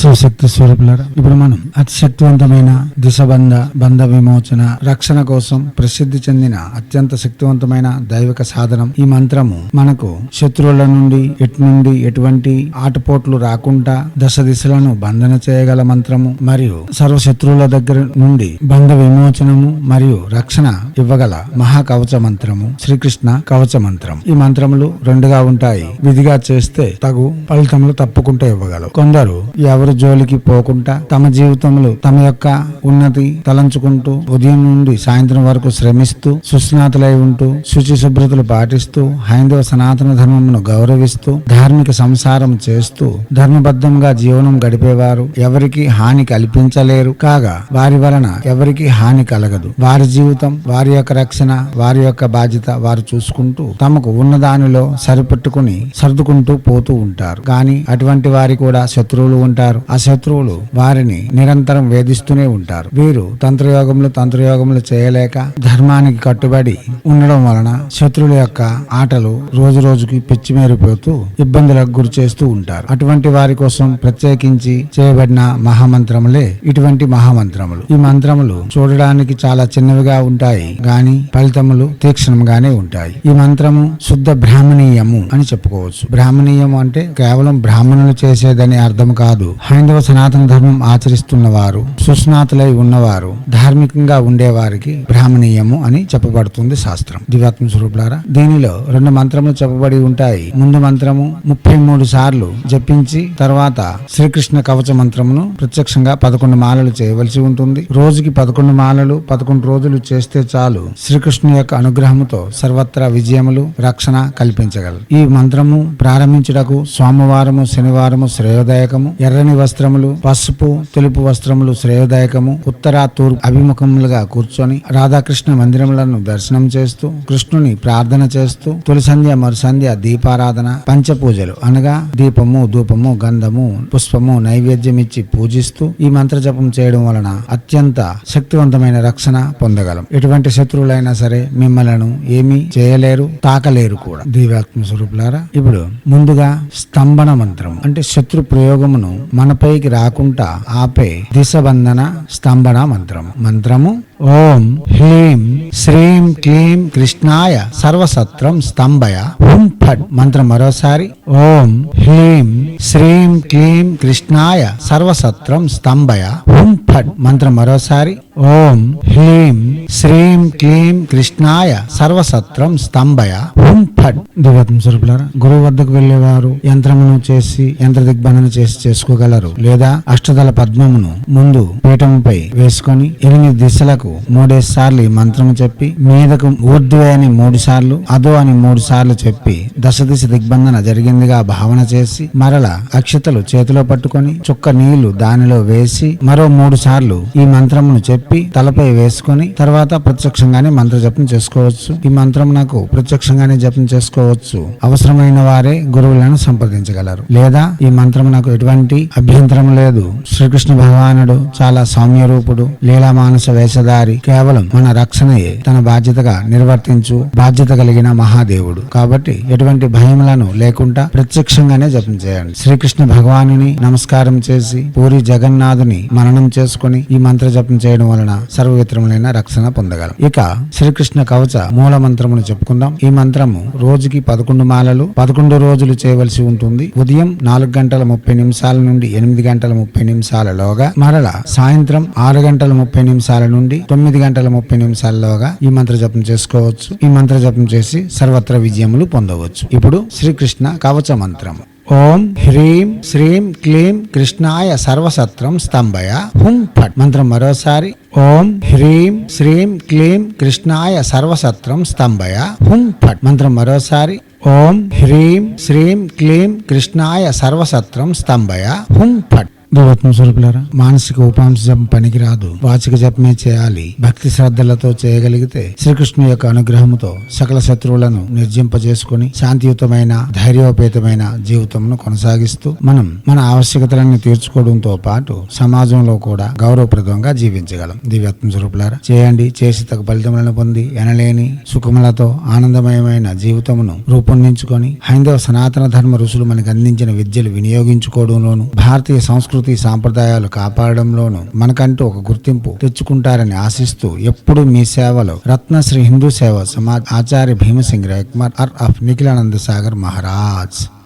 శివశక్తి స్వరూపులారా ఇప్పుడు మనం అతి శక్తివంతమైన దిశబంధ బంధ విమోచన రక్షణ కోసం ప్రసిద్ధి చెందిన అత్యంత శక్తివంతమైన దైవిక సాధనం ఈ మంత్రము. మనకు శత్రువుల నుండి ఎటు నుండి ఎటువంటి ఆటపోట్లు రాకుండా దశ దిశలను బంధన చేయగల మంత్రము మరియు సర్వ శత్రువుల దగ్గర నుండి బంధ విమోచనము మరియు రక్షణ ఇవ్వగల మహా కవచ మంత్రము శ్రీకృష్ణ కవచ మంత్రం. ఈ మంత్రములు రెండుగా ఉంటాయి. విధిగా చేస్తే తగు ఫలితములు తప్పకుండా ఇవ్వగలవు. కొందరు ఎవరి జోలికి పోకుండా తమ జీవితంలో తమ యొక్క ఉన్నతి తలంచుకుంటూ ఉదయం నుండి సాయంత్రం వరకు శ్రమిస్తూ సుస్నాతులై ఉంటూ శుచి శుభ్రతలు పాటిస్తూ హైందవ సనాతన ధర్మమును గౌరవిస్తూ ధార్మిక సంసారం చేస్తూ ధర్మబద్ధంగా జీవనం గడిపేవారు ఎవరికి హాని కల్పించలేరు. కాగా వారి వలన ఎవరికి హాని కలగదు. వారి జీవితం వారి యొక్క రక్షణ వారి యొక్క బాధ్యత వారు చూసుకుంటూ తమకు ఉన్న దానిలో సరిపెట్టుకుని సర్దుకుంటూ పోతూ ఉంటారు. కానీ అటువంటి వారి కూడా శత్రువులు ఉంటారు. ఆ శత్రువులు వారిని నిరంతరం వేధిస్తూనే ఉంటారు. వీరు తంత్రయోగములు తంత్రయోగములు చేయలేక ధర్మానికి కట్టుబడి ఉండడం వలన శత్రువుల యొక్క ఆటలు రోజు రోజుకి పిచ్చిమేరిపోతూ ఇబ్బందులకు గురి చేస్తూ ఉంటారు. అటువంటి వారి కోసం ప్రత్యేకించి చేయబడిన మహామంత్రములే ఇటువంటి మహామంత్రములు. ఈ మంత్రములు చూడడానికి చాలా చిన్నవిగా ఉంటాయి. గాని ఫలితములు తీక్షణంగానే ఉంటాయి. ఈ మంత్రము శుద్ధ బ్రాహ్మణీయము అని చెప్పుకోవచ్చు. బ్రాహ్మణీయము అంటే కేవలం బ్రాహ్మణులు చేసేదని అర్థం కాదు. హైందవ సనాతన ధర్మం ఆచరిస్తున్నవారు సుస్నాతులై ఉన్నవారు ధార్మికంగా ఉండేవారికి బ్రాహ్మణీయము అని చెప్పబడుతుంది శాస్త్రం. దివాత్మ స్వరూపులారా దీనిలో రెండు మంత్రములు చెప్పబడి ఉంటాయి. ముందు మంత్రము ముప్పై మూడు సార్లు జపించి తర్వాత శ్రీకృష్ణ కవచ మంత్రమును ప్రత్యక్షంగా పదకొండు మాలలు చేయవలసి ఉంటుంది. రోజుకి పదకొండు మాలలు పదకొండు రోజులు చేస్తే చాలు శ్రీకృష్ణు యొక్క అనుగ్రహముతో సర్వత్రా విజయములు రక్షణ కల్పించగలరు. ఈ మంత్రము ప్రారంభించుటకు సోమవారము శనివారము శ్రేయోదాయకము ఎర్ర ఎర్రని వస్త్రములు పసుపు తెలుపు వస్త్రములు శ్రేయోదాయకము ఉత్తర తూర్పు అభిముఖములుగా కూర్చొని రాధాకృష్ణ మందిరములను దర్శనం చేస్తూ కృష్ణుని ప్రార్థన చేస్తూ తొలి సంధ్య మరుసంధ్య దీపారాధన పంచపూజలు అనగా దీపము ధూపము గంధము పుష్పము నైవేద్యం ఇచ్చి పూజిస్తూ ఈ మంత్ర జపం చేయడం వలన అత్యంత శక్తివంతమైన రక్షణ పొందగలం. ఎటువంటి శత్రువులైనా సరే మిమ్మలను ఏమీ చేయలేరు తాకలేరు కూడా. దివ్యాత్మ స్వరూపులారా ఇప్పుడు ముందుగా స్తంభన మంత్రం అంటే శత్రు ప్రయోగమును మనపైకి రాకుండా ఆపే దిశబంధన స్తంభన మంత్రము. మంత్రము ఓం హ్లీం శ్రీం క్లీం కృష్ణాయ సర్వసత్రం స్తంభయ. హుం ఫట్ మంత్రం మరోసారి. ఓం హ్లీం శ్రీం క్లీం కృష్ణాయ సర్వసత్రం స్తంభయ. హుం ఫట్ మంత్రం మరోసారి. ఓం హ్లీం శ్రీం క్లీం కృష్ణాయ సర్వసత్రం స్తంభయ. హుం ఫట్ దివ్యత్మ స్వరూపులారా గురువు వద్దకు వెళ్ళేవారు యంత్రమును చేసి యంత్ర దిగ్బంధన చేసి చేసుకోగలరు లేదా అష్టదల పద్మమును ముందు పీఠముపై వేసుకొని ఎనిమిది దిశలకు మూడేసి సార్లు ఈ మంత్రము చెప్పి మీదకు ఊర్ధ్వే అని మూడు సార్లు అదో అని మూడు సార్లు చెప్పి దశ దిశ దిగ్బంధన జరిగిందిగా భావన చేసి మరల అక్షతలు చేతిలో పట్టుకొని చుక్క నీళ్ళు దానిలో వేసి మరో మూడు సార్లు ఈ మంత్రమును చెప్పి తలపై వేసుకొని తర్వాత ప్రత్యక్షంగానే మంత్ర జపం చేసుకోవచ్చు. ఈ మంత్రం నాకు ప్రత్యక్షంగానే జపం చేసుకోవచ్చు. అవసరమైన వారే గురువులను సంప్రదించగలరు. లేదా ఈ మంత్రం నాకు ఎటువంటి అభ్యంతరం లేదు. శ్రీకృష్ణ భగవానుడు చాలా సౌమ్య రూపుడు లీలా మానస వేషధారి కేవలం మన రక్షణయే తన బాధ్యతగా నిర్వర్తించు బాధ్యత కలిగిన మహాదేవుడు. కాబట్టి ఎటువంటి భయములను లేకుండా ప్రత్యక్షంగానే జపం చేయండి. శ్రీకృష్ణ భగవానుని నమస్కారం చేసి పూరి జగన్నాథుని మననం చేసుకుని ఈ మంత్ర జపం చేయడం వలన సర్వవిత్రములైన రక్షణ పొందగలం. ఇక శ్రీకృష్ణ కవచ మూల మంత్రమును చెప్పుకుందాం. ఈ మంత్రము రోజుకి పదకొండు మాలలు పదకొండు రోజులు చేయవలసి ఉంటుంది. ఉదయం నాలుగు గంటల ముప్పై నిమిషాల నుండి ఎనిమిది గంటల ముప్పై నిమిషాలలోగా మరల సాయంత్రం ఆరు గంటల ముప్పై నిమిషాల నుండి తొమ్మిది గంటల ముప్పై నిమిషాల్లోగా ఈ మంత్ర జపం చేసుకోవచ్చు. ఈ మంత్ర జపం చేసి సర్వత్ర విజయములు పొందవచ్చు. ఇప్పుడు శ్రీకృష్ణ కవచ మంత్రం. ఓం హ్రీం శ్రీం క్లీం కృష్ణాయ సర్వసత్రం స్తంభయ. హుం ఫట్. మంత్రం మరోసారి. ఓం హ్రీం శ్రీం క్లీం కృష్ణాయ సర్వసత్రం స్తంభయ. హుం ఫట్. మంత్రం మరోసారి. ఓం హ్రీం శ్రీం క్లీం కృష్ణాయ సర్వసత్రం స్తంభయ. హుం ఫట్. దేవత్మ స్వరూపులారా మానసిక ఉపాంశ జపం పనికిరాదు. వాచిక జపమే చేయాలి. భక్తి శ్రద్ధలతో చేయగలిగితే శ్రీకృష్ణు యొక్క అనుగ్రహముతో సకల శత్రువులను నిర్జింపజేసుకుని శాంతియుతమైన ధైర్యోపేతమైన జీవితంను కొనసాగిస్తూ మనం మన ఆవశ్యకతలను తీర్చుకోవడంతో పాటు సమాజంలో కూడా గౌరవప్రదంగా జీవించగలం. దివ్యాత్మ స్వరూపులారా చేయండి. చేసి తగ్గ ఫలితములను పొంది ఎనలేని సుఖములతో ఆనందమయమైన జీవితమును రూపొందించుకొని హైందవ సనాతన ధర్మ ఋషులు మనకు అందించిన విద్యలు వినియోగించుకోవడంలోను భారతీయ సంస్కృతి సాంప్రదాయాలు కాపాడడంలోనూ మనకంటూ ఒక గుర్తింపు తెచ్చుకుంటారని ఆశిస్తూ ఎప్పుడు మీ సేవలో రత్నశ్రీ హిందూ సేవ సమాజ్ ఆచార్య భీమసింగ్ రేక్మర్ ఆర్. ఆఫ్ నిఖిలానంద సాగర్ మహారాజ్.